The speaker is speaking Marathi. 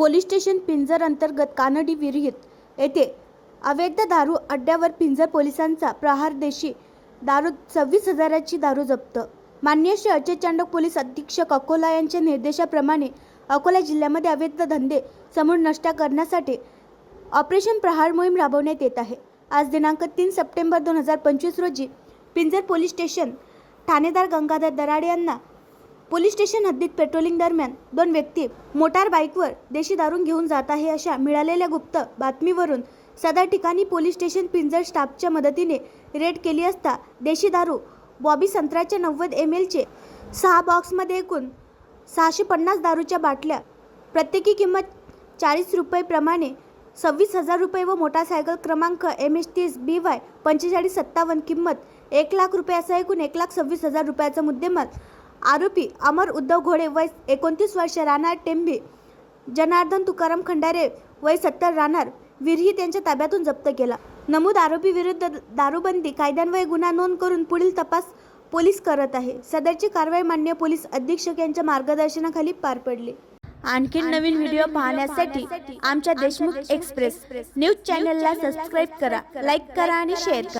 पोलीस स्टेशन पिंजर अंतर्गत कानडी विरहित येथे अवैध दारू अड्ड्यावर पिंजर पोलिसांचा प्रहार देशी दारू सव्वीस हजाराची दारू जप्त. मान्य श्री अजय चांडक पोलीस अधीक्षक अकोला यांच्या निर्देशाप्रमाणे अकोला जिल्ह्यामध्ये अवैध धंदे समूळ नष्ट करण्यासाठी ऑपरेशन प्रहार मोहीम राबवण्यात येत आहे. आज दिनांक तीन सप्टेंबर दोन हजार पंचवीस रोजी पिंजर पोलीस स्टेशन ठाणेदार गंगाधर दराडे यांना पोलीस स्टेशन हद्दीत पेट्रोलिंग दरम्यान दोन व्यक्ती मोटार बाईकवर देशी दारू घेऊन जात आहे अशा मिळालेल्या गुप्त बातमीवरून सदर ठिकाणी पोलीस स्टेशन पिंजर स्टाफच्या मदतीने रेड केली असता देशी दारू बॉबी संत्र्याच्या नव्वद एम एलचे सहा बॉक्समध्ये एकूण सहाशे पन्नास दारूच्या बाटल्या प्रत्येकी किंमत चाळीस रुपयेप्रमाणे सव्वीस हजार रुपये व मोटारसायकल क्रमांक एम एच तीस बी वाय पंचेचाळीस सत्तावन्न किंमत एक लाख रुपये असा एकूण एक लाख सव्वीस हजार रुपयाचा मुद्देमाल आरोपी अमर उद्धव घोडे वय एकोणतीस वर्ष राहणार टेंबे जनार्दन तुकाराम खंडारे वय सत्तर राहणार विरहित यांच्या ताब्यातून जप्त केला. नमूद आरोपी विरुद्ध दारूबंदी कायद्यान्वये गुन्हा नोंद करून पुढील तपास पोलीस करत आहे. सदरची कारवाई मान्य पोलीस अधीक्षक यांच्या मार्गदर्शनाखाली पार पडली. आणखी नवीन व्हिडिओ पाहण्यासाठी आमच्या देशमुख एक्सप्रेस न्यूज चॅनलला सबस्क्राईब करा लाईक करा आणि शेअर करा.